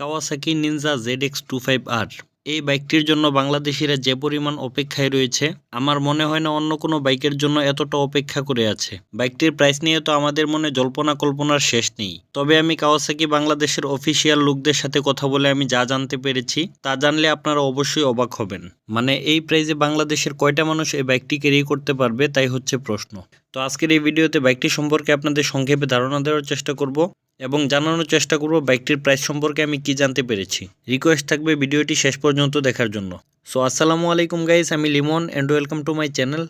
Kawasaki Ninja Z X two five R এই বাইকটির জন্য বাংলাদেশিরা যে পরিমাণ অপেক্ষায় রয়েছে, আমার মনে হয় না অন্য কোনো বাইকের জন্য এতটা অপেক্ষা করে আছে। বাইকটির প্রাইস নিয়ে তো আমাদের মনে জল্পনা কল্পনার শেষ নেই। তবে আমি কাওয়াসাকি বাংলাদেশের অফিসিয়াল লোকদের সাথে কথা বলে আমি যা জানতে পেরেছি, তা জানলে আপনারা অবশ্যই অবাক হবেন। মানে এই প্রাইজে বাংলাদেশের কয়টা মানুষ এই বাইকটি ক্যারি করতে পারবে, তাই হচ্ছে প্রশ্ন। তো আজকের এই ভিডিওতে বাইকটি সম্পর্কে আপনাদের সংক্ষেপে ধারণা দেওয়ার চেষ্টা করব। এবং জানানোর চেষ্টা করব বাইকটির প্রাইস সম্পর্কে আমি কি জানতে পেরেছি। রিকোয়েস্ট থাকবে ভিডিওটি শেষ পর্যন্ত দেখার জন্য। সো আসসালামু আলাইকুম গাইস আমি Limon and welcome to my channel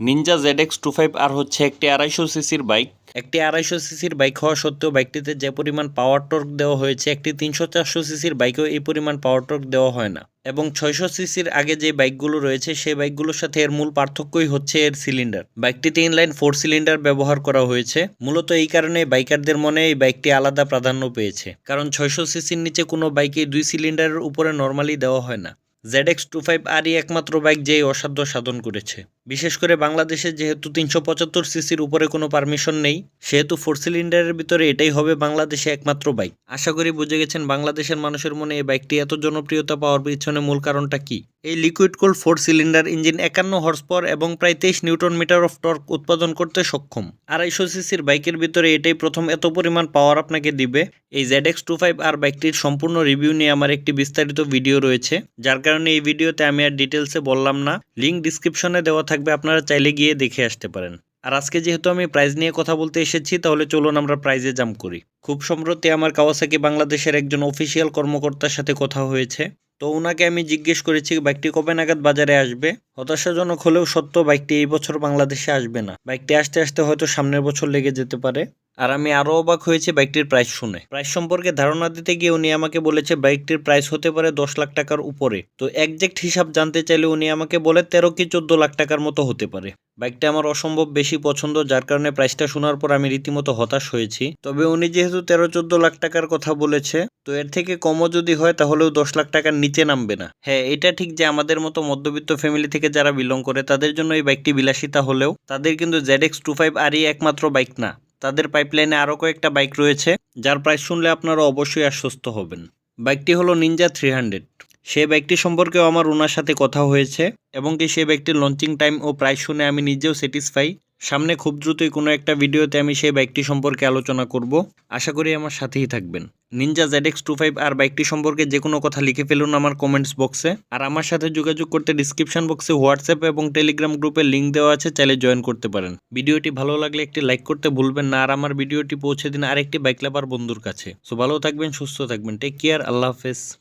Ninja Z X two five R হচ্ছে একটি আড়াইশো সিসির বাইক। একটি আড়াইশো সিসির বাইক হওয়া সত্ত্বেও বাইকটিতে যে পরিমাণ পাওয়ার টর্ক দেওয়া হয়েছে একটি তিনশো চারশো সিসির বাইকেও এই পরিমাণ পাওয়ার টর্ক দেওয়া হয় না। এবং ছয়শো সিসির আগে যে বাইকগুলো রয়েছে, সেই বাইকগুলোর সাথে এর মূল পার্থক্যই হচ্ছে এর সিলিন্ডার। বাইকটিতে ইনলাইন ফোর সিলিন্ডার ব্যবহার করা হয়েছে। মূলত এই কারণে বাইকারদের মনে এই বাইকটি আলাদা প্রাধান্য পেয়েছে। কারণ ছয়শো সিসির নিচে কোনো বাইকে দুই সিলিন্ডারের উপরে নর্মালি দেওয়া হয় না। জেড এক্স টু ফাইভ আরই একমাত্র বাইক যেই অসাধ্য সাধন করেছে। বিশেষ করে বাংলাদেশে যেহেতু তিনশো পঁচাত্তর সিসির উপরে কোনো পারমিশন নেই, সেহেতু ফোর সিলিন্ডারের ভিতরে এটাই হবে বাংলাদেশে একমাত্র বাইক আশা করি বুঝে গেছেন বাংলাদেশের মানুষের মনে এই বাইকটি এত জনপ্রিয়তা পাওয়ার পিছনে মূল কারণটা কি। এই liquid cold four cylinder engine একান্ন হর্স পাওয়ার এবং প্রায় তেইশ নিউটন মিটার অফ টর্ক উৎপাদন করতে সক্ষম। আড়াইশো সিসির বাইকের ভিতরে এটাই প্রথম এত পরিমাণ পাওয়ার আপনাকে দিবে। এই Z X two five R বাইকটির সম্পূর্ণ রিভিউ নিয়ে আমার একটি বিস্তারিত ভিডিও রয়েছে। যার কারণে এই ভিডিওতে আমি আর ডিটেলসে বললাম না। লিঙ্ক ডিসক্রিপশনে দেওয়া থাকবে, আপনারা চাইলে গিয়ে দেখে আসতে পারেন। আর আজকে যেহেতু আমি প্রাইজ নিয়ে কথা বলতে এসেছি, তাহলে চলুন আমরা প্রাইজে জাম করি। খুব সম্প্রতি আমার কাওয়াসাকি বাংলাদেশের একজন অফিসিয়াল কর্মকর্তার সাথে কথা হয়েছে। তো ওনাকে আমি জিজ্ঞেস করেছি, বাইকটি কবে নাগাদ বাজারে আসবে? হতাশাজনক হলেও সত্য, বাইকটি এই বছর বাংলাদেশে আসবে না। বাইকটি আসতে আসতে হয়তো সামনের বছর লেগে যেতে পারে। আর আমি আরও অবাক হয়েছে বাইকটির প্রাইস শুনে। প্রাইস সম্পর্কে ধারণা দিতে গিয়ে উনি আমাকে বলেছে বাইকটির প্রাইস হতে পারে দশ লাখ টাকার উপরে। তো একজ্যাক্ট হিসাব জানতে চাইলে উনি আমাকে বলে তেরো কি চোদ্দ লাখ টাকার মতো হতে পারে। বাইকটা আমার অসম্ভব বেশি পছন্দ, যার কারণে প্রাইসটা শোনার পর আমি রীতিমতো হতাশ হয়েছি। তবে উনি যেহেতু তেরো চোদ্দ লাখ টাকার কথা বলেছে, তো এর থেকে কমও যদি হয় তাহলেও দশ লাখ টাকার নিচে নামবে না। হ্যাঁ এটা ঠিক যে আমাদের মতো মধ্যবিত্ত ফ্যামিলি থেকে যারা বিলং করে, তাদের জন্য এই বাইকটি বিলাসিতা হলেও, তাদের কিন্তু জেড এক্স টু ফাইভ আরই একমাত্র বাইক না। তাদের পাইপলাইনে আরও কয়েকটা বাইক রয়েছে, যার প্রাইস শুনলে আপনারা অবশ্যই আশ্বস্ত হবেন। বাইকটি হলো নিনজা থ্রি হান্ড্রেড সেই বাইকটি সম্পর্কেও আমার ওনার সাথে কথা হয়েছে, এবং কি সেই বাইকটির লঞ্চিং টাইম ও প্রাইস শুনে আমি নিজেও স্যাটিসফাই সামনে খুব দ্রুতই কোনো একটা ভিডিওতে আমি সেই বাইকটি সম্পর্কে আলোচনা করব। আশা করি আমার সাথেই থাকবেন। Ninja Z X two five R বাইকটি সম্পর্কে যে কোনো কথা লিখে ফেলুন আমার কমেন্টস বক্সে আর আমার সাথে যোগাযোগ করতে ডিসক্রিপশন বক্সে হোয়াটসঅ্যাপ এবং টেলিগ্রাম গ্রুপে লিঙ্ক দেওয়া আছে, চাইলে জয়েন করতে পারেন। ভিডিওটি ভালো লাগলে একটি লাইক করতে ভুলবেন না। আর আমার ভিডিওটি পৌঁছে দিন আরেকটি বাইক লাভার বন্ধুর কাছে। সো ভালো থাকবেন, সুস্থ থাকবেন। টেক কেয়ার আল্লাহ হাফেজ।